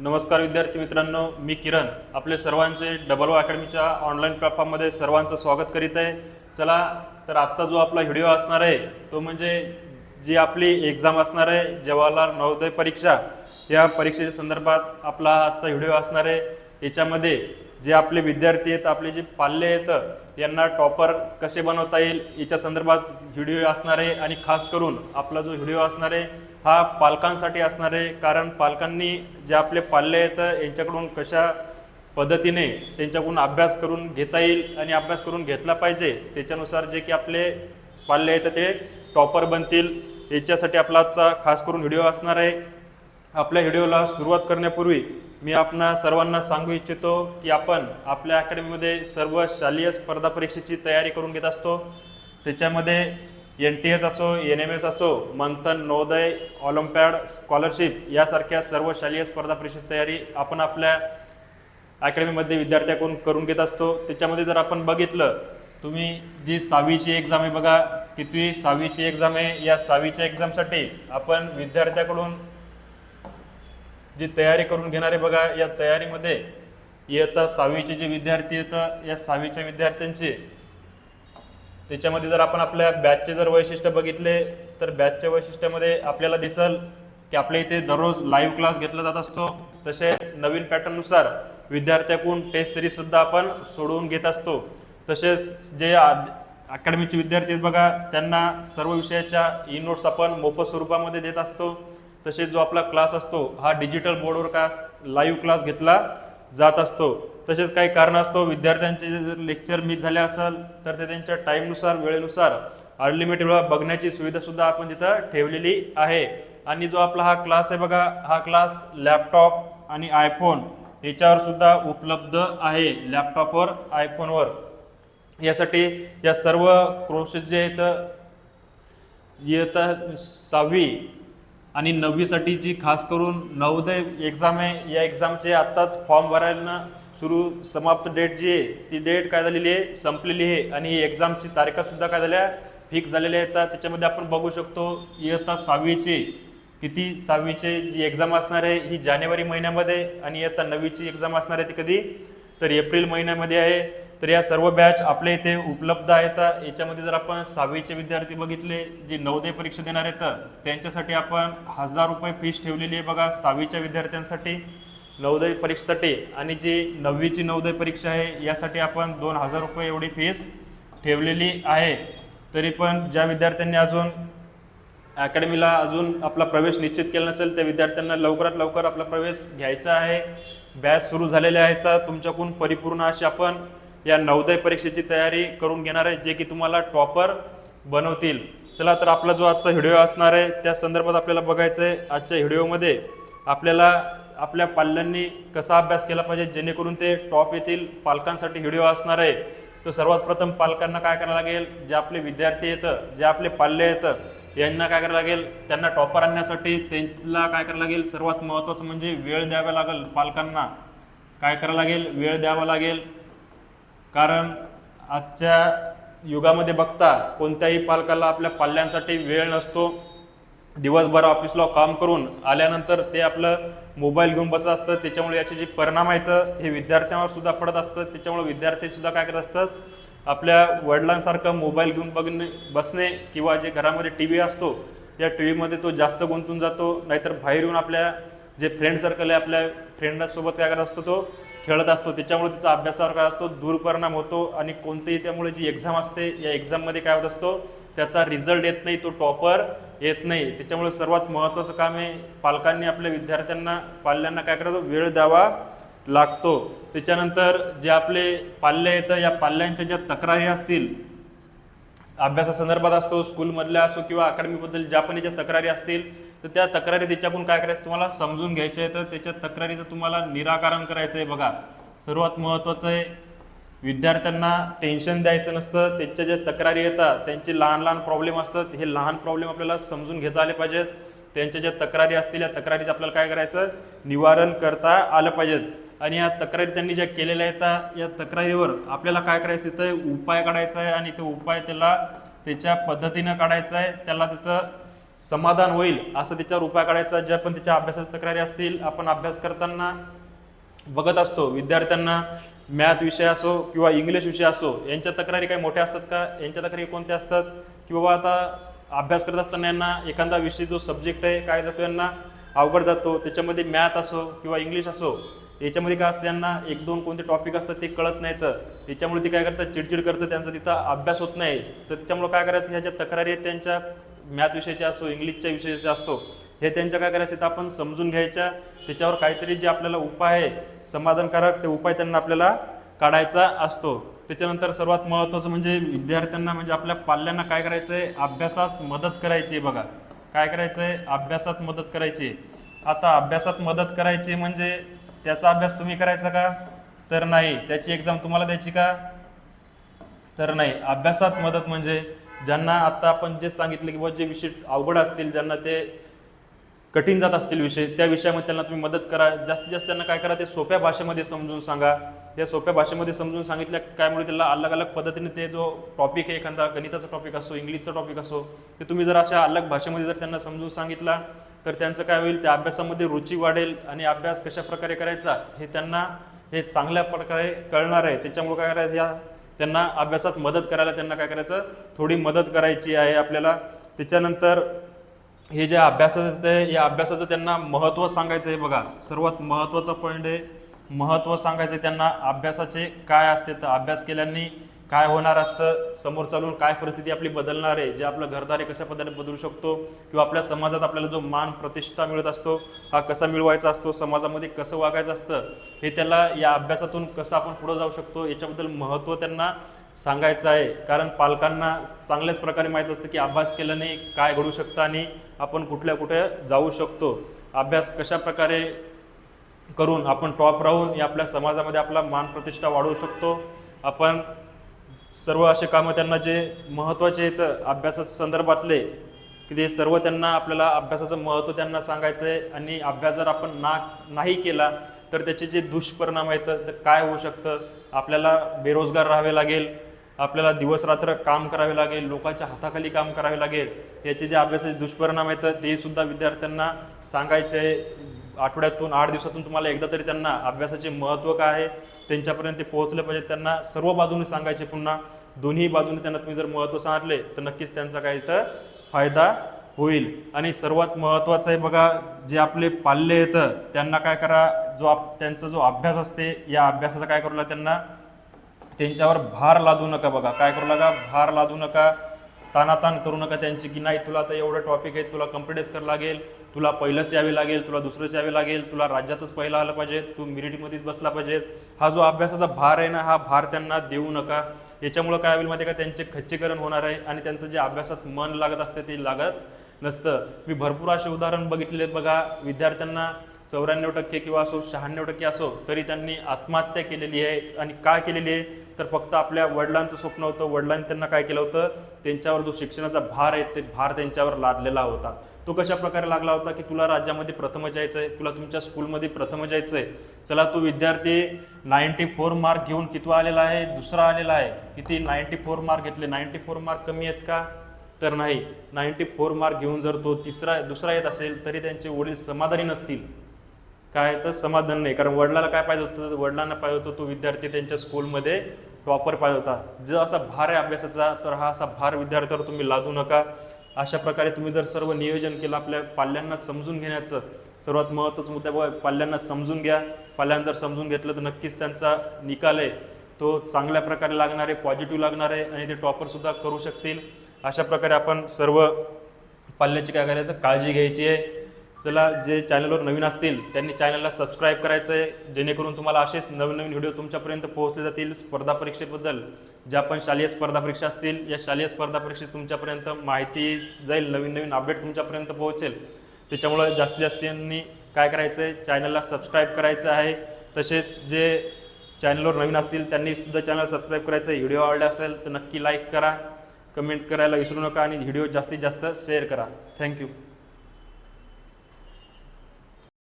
नमस्कार विद्यार्थी मित्रांनो मी किरण. आपले सर्वांचे डबल ओ अकॅडमीच्या ऑनलाईन प्लॅटफॉर्ममध्ये सर्वांचं स्वागत करीत आहे. चला तर आजचा जो आपला व्हिडिओ असणार आहे तो म्हणजे जी आपली एक्झाम असणार आहे जवाहरलाल नवोदय परीक्षा. या परीक्षेच्या संदर्भात आपला आजचा व्हिडिओ असणार आहे. याच्यामध्ये जे आपले विद्यार्थी आहेत आपले जे पाल्य आहेत यांना टॉपर कसे बनवता येईल याच्या संदर्भात व्हिडिओ असणार आहे. आणि खास करून आपला जो व्हिडिओ असणार आहे हा पालकांसाठी असणार आहे. कारण पालकांनी जे आपले पाल्य आहेत यांच्याकडून कशा पद्धतीने त्यांच्याकडून अभ्यास करून घेता येईल आणि अभ्यास करून घेतला पाहिजे त्याच्यानुसार जे की आपले पाल्य आहेत ते टॉपर बनतील. याच्यासाठी आपला आजचा खास करून व्हिडिओ असणार आहे. आपल्या व्हिडिओला सुरुवात करण्यापूर्वी मी आपणा सर्वांना सांगू इच्छितो की आपण आपल्या अकॅडमीमध्ये सर्व शालेय स्पर्धा परीक्षेची तयारी करून घेत असतो. त्याच्यामध्ये एन टी एस असो एन एम एस असो मंथन नवोदय ऑलिम्पॅड स्कॉलरशिप यासारख्या सर्व शालेय स्पर्धा परीक्षेची तयारी आपण आपल्या अकॅडमीमध्ये विद्यार्थ्याकडून करून घेत असतो. त्याच्यामध्ये जर आपण बघितलं तुम्ही जी सहावीची एक्झाम आहे बघा कितवी सहावीची एक्झाम आहे या सहावीच्या एक्झामसाठी आपण विद्यार्थ्याकडून जी तयारी करून घेणारे बघा या तयारीमध्ये इयत्ता सहावीचे जे विद्यार्थी येतात या सहावीच्या विद्यार्थ्यांचे त्याच्यामध्ये जर आपण आपल्या बॅचचे जर वैशिष्ट्य बघितले तर बॅचच्या वैशिष्ट्यामध्ये आपल्याला दिसल की आपल्या इथे दररोज लाईव्ह क्लास घेतला जात असतो. तसेच नवीन पॅटर्ननुसार विद्यार्थ्याकडून टेस्ट सिरीजसुद्धा आपण सोडवून घेत असतो. तसेच जे अकॅडमीचे विद्यार्थी आहेत बघा त्यांना सर्व विषयाच्या ई नोट्स आपण मोफत स्वरूपामध्ये देत असतो. तसेच जो आपला क्लास असतो हा डिजिटल बोर्डवर का लाईव्ह क्लास घेतला जात असतो. तसेच काही कारण असतो. विद्यार्थ्यांचे जर लेक्चर मिस झाले असेल तर ते त्यांच्या टाईमनुसार वेळेनुसार अनलिमिटेड वेळा बघण्याची सुविधासुद्धा आपण तिथं ठेवलेली आहे. आणि जो आपला हा क्लास आहे बघा हा क्लास लॅपटॉप आणि आयफोन याच्यावर सुद्धा उपलब्ध आहे. लॅपटॉपवर आयफोनवर यासाठी या सर्व कोर्सेस जे आहेत इयत्ता सहावी आणि नववीसाठी जी खास करून नवोदय एक्झाम आहे या एक्झामचे आत्ताच फॉर्म भरायला सुरू समाप्त डेट जी आहे ती डेट काय झालेली आहे? संपलेली आहे. आणि एक्झामची तारखासुद्धा काय झाल्या? फिक्स झालेल्या आहेत त्याच्यामध्ये आपण बघू शकतो इयत्ता सहावीचे किती सहावीचे जी एक्झाम असणार आहे ही जानेवारी महिन्यामध्ये आणि इयत्ता नववीची एक्झाम असणार आहे ती कधी? तर एप्रिल महिन्यामध्ये आहे. तर या सर्व बॅच आपल्या इथे उपलब्ध आहेत. याच्यामध्ये जर आपण सहावीचे विद्यार्थी बघितले जे नवदे परीक्षा देणार आहेत त्यांच्यासाठी आपण हजार रुपये फीस ठेवलेली आहे बघा सहावीच्या विद्यार्थ्यांसाठी नवोदय परीक्षेसाठी आणि जी नववीची नवोदय परीक्षा आहे यासाठी आपण दोन हजार रुपये एवढी फीस ठेवलेली आहे. तरी पण ज्या विद्यार्थ्यांनी अजून अकॅडमीला अजून आपला प्रवेश निश्चित केला नसेल त्या विद्यार्थ्यांना लवकरात लवकर आपला प्रवेश घ्यायचा आहे. बॅच सुरू झालेले आहेत तुमच्याकडून परिपूर्ण अशी आपण या नवोदय परीक्षेची तयारी करून घेणार आहे जे की तुम्हाला टॉपर बनवतील. चला तर आपला जो आजचा व्हिडिओ असणार आहे त्या संदर्भात आपल्याला बघायचं आहे. आजच्या व्हिडिओमध्ये आपल्याला आपल्या पाल्यांनी कसा अभ्यास केला पाहिजे जेणेकरून ते टॉप येतील पालकांसाठी व्हिडिओ असणार आहे. तर सर्वात प्रथम पालकांना काय करायला लागेल जे आपले विद्यार्थी येतं जे आपले पाल्य येतं यांना काय करायला लागेल त्यांना टॉपर आणण्यासाठी त्यांना काय करायला लागेल सर्वात महत्त्वाचं म्हणजे वेळ द्यावा लागेल पालकांना. काय करावं लागेल वेळ द्यावा लागेल कारण आजच्या युगामध्ये बघता कोणत्याही पालकाला आपल्या पाल्यांसाठी वेळ नसतो. दिवसभर ऑफिसला काम करून आल्यानंतर ते आपलं मोबाईल घेऊन बसत असतं. त्याच्यामुळे याचे जे परिणाम आहेत हे विद्यार्थ्यांवर सुद्धा पडत असतं. त्याच्यामुळे विद्यार्थी सुद्धा काय करत असतात आपल्या वडिलांसारखं मोबाईल घेऊन बघणे बसणे किंवा जे घरामध्ये टी व्ही असतो त्या टी व्हीमध्ये तो जास्त गुंतून जातो. नाहीतर बाहेर येऊन आपल्या जे फ्रेंड सर्कल आहे आपल्या फ्रेंडासोबत काय करत असतो तो खेळत असतो त्याच्यामुळे तिचा अभ्यासावर काय असतो दुर्परिणाम होतो आणि कोणतेही त्यामुळे जी एक्झाम असते या एक्झाममध्ये काय होत असतो त्याचा रिझल्ट येत नाही तो टॉपर येत नाही. त्याच्यामुळे सर्वात महत्त्वाचं काम आहे पालकांनी आपल्या विद्यार्थ्यांना पाल्यांना काय करावं? वेळ द्यावा लागतो. त्याच्यानंतर जे आपले पाल्य येतं या पाल्यांच्या ज्या तक्रारी असतील अभ्यासासंदर्भात असतो स्कूलमधल्या असो किंवा अकॅडमीबद्दल ज्या पण याच्या तक्रारी असतील तर त्या तक्रारी त्याच्याकडून काय करायचं? तुम्हाला समजून घ्यायचं आहे. तर त्याच्या तक्रारीचं तुम्हाला निराकरण करायचं आहे बघा. सर्वात महत्त्वाचं आहे विद्यार्थ्यांना टेन्शन द्यायचं नसतं. त्यांच्या ज्या तक्रारी येतात त्यांचे लहान लहान प्रॉब्लेम असतात. हे लहान प्रॉब्लेम आपल्याला समजून घेता आले पाहिजेत. त्यांच्या ज्या तक्रारी असतील या तक्रारीचं आपल्याला काय करायचं? निवारण करता आलं पाहिजेत. आणि या तक्रारी त्यांनी ज्या केलेल्या आहेत या तक्रारीवर आपल्याला काय करायचं? तिथं उपाय काढायचा आहे आणि तो उपाय त्याला त्याच्या पद्धतीनं काढायचा आहे. त्याला त्याचं समाधान होईल असं त्याच्यावर उपाय काढायचा. ज्या पण त्याच्या अभ्यासाच्या तक्रारी असतील आपण अभ्यास करताना बघत असतो. विद्यार्थ्यांना मॅथ विषय असो किंवा इंग्लिश विषय असो यांच्या तक्रारी काही मोठ्या असतात का? यांच्या तक्रारी कोणत्या असतात? की बाबा आता अभ्यास करत असताना यांना एखादा विषय जो सब्जेक्ट आहे काय जातो यांना? अवघड जातो. त्याच्यामध्ये मॅथ असो किंवा इंग्लिश असो याच्यामध्ये काय असतं त्यांना एक दोन कोणते टॉपिक असतात ते कळत नाही तर. त्याच्यामुळे ते काय करतात? चिडचिड करतं त्यांचा तिथं अभ्यास होत नाही. तर त्याच्यामुळे काय करायचं? ह्या ज्या तक्रारी आहेत त्यांच्या मॅथ विषयाच्या असो इंग्लिशच्या विषयाच्या असो हे त्यांच्या काय करायचं तिथं आपण समजून घ्यायच्या. त्याच्यावर काहीतरी जे आपल्याला उपाय आहे समाधानकारक ते उपाय त्यांना आपल्याला काढायचा असतो. त्याच्यानंतर सर्वात महत्त्वाचं म्हणजे विद्यार्थ्यांना म्हणजे आपल्या पाल्यांना काय करायचं आहे अभ्यासात मदत करायची आहे बघा. काय करायचं आहे अभ्यासात मदत करायची आहे. आता अभ्यासात मदत करायची म्हणजे त्याचा अभ्यास तुम्ही करायचा का? तर नाही. त्याची एक्झाम तुम्हाला द्यायची का? तर नाही. अभ्यासात मदत म्हणजे ज्यांना आता आपण जे सांगितलं किंवा जे विषय अवघड असतील ज्यांना ते कठीण जात असतील विषय त्या विषयामध्ये त्यांना तुम्ही मदत करा. जास्तीत जास्त त्यांना काय करा ते सोप्या भाषेमध्ये समजून सांगा. या सोप्या भाषेमध्ये समजून सांगितल्या कायमुळे त्याला अलग अलग पद्धतीने ते जो टॉपिक आहे एखादा गणिताचा टॉपिक असो इंग्लिशचा टॉपिक असो ते तुम्ही जर अशा अलग भाषेमध्ये जर त्यांना समजून सांगितला तर त्यांचं काय होईल त्या अभ्यासामध्ये रुची वाढेल आणि अभ्यास कशा प्रकारे करायचा हे त्यांना हे चांगल्या प्रकारे कळणार आहे. त्याच्यामुळे काय करायचं या त्यांना अभ्यासात मदत करायला त्यांना काय करायचं? थोडी मदत करायची आहे आपल्याला. त्याच्यानंतर हे जे अभ्यासाचं आहे या अभ्यासाचं त्यांना महत्त्व सांगायचं आहे बघा. सर्वात महत्त्वाचा पॉईंट आहे. महत्त्व सांगायचं आहे त्यांना अभ्यासाचे काय असते तर अभ्यास केल्याने काय होणार असतं समोर चालून काय परिस्थिती आपली बदलणार आहे जे आपलं घरदारे कशा पद्धतीने बदलू शकतो किंवा आपल्या समाजात आपल्याला जो मान प्रतिष्ठा मिळत असतो हा कसा मिळवायचा असतो समाजामध्ये कसं वागायचं असतं हे त्याला या अभ्यासातून कसं आपण पुढं जाऊ शकतो याच्याबद्दल महत्त्व त्यांना सांगायचं आहे. कारण पालकांना चांगल्याच प्रकारे माहीत असतं की अभ्यास केल्याने काय घडू शकतं आणि आपण कुठल्या कुठे जाऊ शकतो. अभ्यास कशा प्रकारे करून आपण टॉप राहून या आपल्या समाजामध्ये आपला मान प्रतिष्ठा वाढवू शकतो आपण सर्व असे कामं त्यांना जे महत्त्वाचे आहेत अभ्यासा संदर्भातले की ते सर्व त्यांना आपल्याला अभ्यासाचं महत्त्व त्यांना सांगायचं आहे आणि अभ्यास जर आपण ना नाही केला तर त्याचे जे दुष्परिणाम आहेत तर काय होऊ शकतं? आपल्याला बेरोजगार राहावे लागेल आपल्याला दिवसरात्र काम करावे लागेल लोकांच्या हाताखाली काम करावे लागेल याचे जे अभ्यासाचे दुष्परिणाम आहेत ते सुद्धा विद्यार्थ्यांना सांगायचे. आहे आठवड्यातून आठ दिवसातून तुम्हाला एकदा तरी त्यांना अभ्यासाचे महत्त्व काय आहे? त्यांच्यापर्यंत ते पोहोचले पाहिजे. त्यांना सर्व बाजूने सांगायचे पुन्हा. दोन्ही बाजूने त्यांना तुम्ही जर महत्त्व सांगितले तर नक्कीच त्यांचा काय इथं फायदा होईल. आणि सर्वात महत्त्वाचं आहे बघा जे आपले पाल्य येतं त्यांना काय करा जो आप त्यांचा जो अभ्यास असते या अभ्यासाचा काय करू लागा त्यांना. त्यांच्यावर भार लादू नका बघा. काय करू लागा भार लादू नका. तानातान करू नका त्यांची की नाही तुला आता एवढं टॉपिक आहे तुला कम्प्युटर्स करावं लागेल तुला पहिलंच यावे लागेल तुला दुसरंच यावे लागेल तुला राज्यातच पहिला आलं पाहिजे तू मिरिटमध्येच बसला पाहिजे. हा जो अभ्यासाचा भार आहे ना हा भार त्यांना देऊ नका. याच्यामुळं काय होईल माहिती आहे का? त्यांचे खच्चीकरण होणार आहे आणि त्यांचं जे अभ्यासात मन लागत असते ते लागत नसतं. मी भरपूर असे उदाहरण बघितले बघा. विद्यार्थ्यांना चौऱ्याण्णव टक्के किंवा असो शहाण्णव टक्के असो तरी त्यांनी आत्महत्या केलेली आहे. आणि काय केलेली आहे? तर फक्त आपल्या वडिलांचं स्वप्न होतं. वडिलांनी त्यांना काय केलं होतं? त्यांच्यावर जो शिक्षणाचा भार आहे ते भार त्यांच्यावर लादलेला होता. तो कशा प्रकारे लागला होता की तुला राज्यामध्ये प्रथम जायचं आहे तुला तुमच्या स्कूलमध्ये प्रथम जायचं आहे चला तो विद्यार्थी नाईन्टी फोर मार्क घेऊन कितवा आलेला आहे? दुसरा आलेला आहे. किती? नाईन्टी फोर मार्क घेतले. नाईन्टी फोर मार्क कमी आहेत का? तर नाही. नाईन्टी फोर मार्क घेऊन जर तो तिसरा दुसरा येत असेल तरी त्यांचे वडील समाधानी नसतील. काय तर समाधान नाही. कारण वडिलाला काय पाहिजे होतं? वडिलांना पाहिजे होतं तो विद्यार्थी त्यांच्या स्कूलमध्ये टॉपर पाहिजे होता. जर असा भार आहे अभ्यासाचा तर हा असा भार विद्यार्थ्यावर तुम्ही लादू नका. अशा प्रकारे तुम्ही जर सर्व नियोजन केलं आपल्या पाल्यांना समजून घेण्याचं सर्वात महत्त्वाचं मुद्दा बघा पाल्यांना समजून घ्या. पाल्यांना जर समजून घेतलं तर नक्कीच त्यांचा निकाल आहे. तो चांगल्या प्रकारे लागणार आहे पॉझिटिव्ह लागणार आहे आणि ते टॉपरसुद्धा करू शकतील. अशा प्रकारे आपण सर्व पाल्याची काय करायचं? काळजी घ्यायची आहे. त्याला जे चॅनलवर नवीन असतील त्यांनी चॅनलला सबस्क्राईब करायचं आहे जेणेकरून तुम्हाला असेच नवीन नवीन व्हिडिओ तुमच्यापर्यंत पोहोचले जातील. स्पर्धा परीक्षेबद्दल ज्या पण शालेय स्पर्धा परीक्षा असतील या शालेय स्पर्धा परीक्षेत तुमच्यापर्यंत माहिती जाईल. नवीन नवीन अपडेट तुमच्यापर्यंत पोहोचेल. त्याच्यामुळं जास्तीत जास्त यांनी काय करायचं आहे चॅनलला सबस्क्राईब करायचं आहे. तसेच जे चॅनलवर नवीन असतील त्यांनी सुद्धा चॅनल सबस्क्राईब करायचं आहे व्हिडिओ आवडला असेल तर नक्की लाईक करा. कमेंट करायला विसरू नका आणि व्हिडिओ जास्तीत जास्त शेअर करा. थँक्यू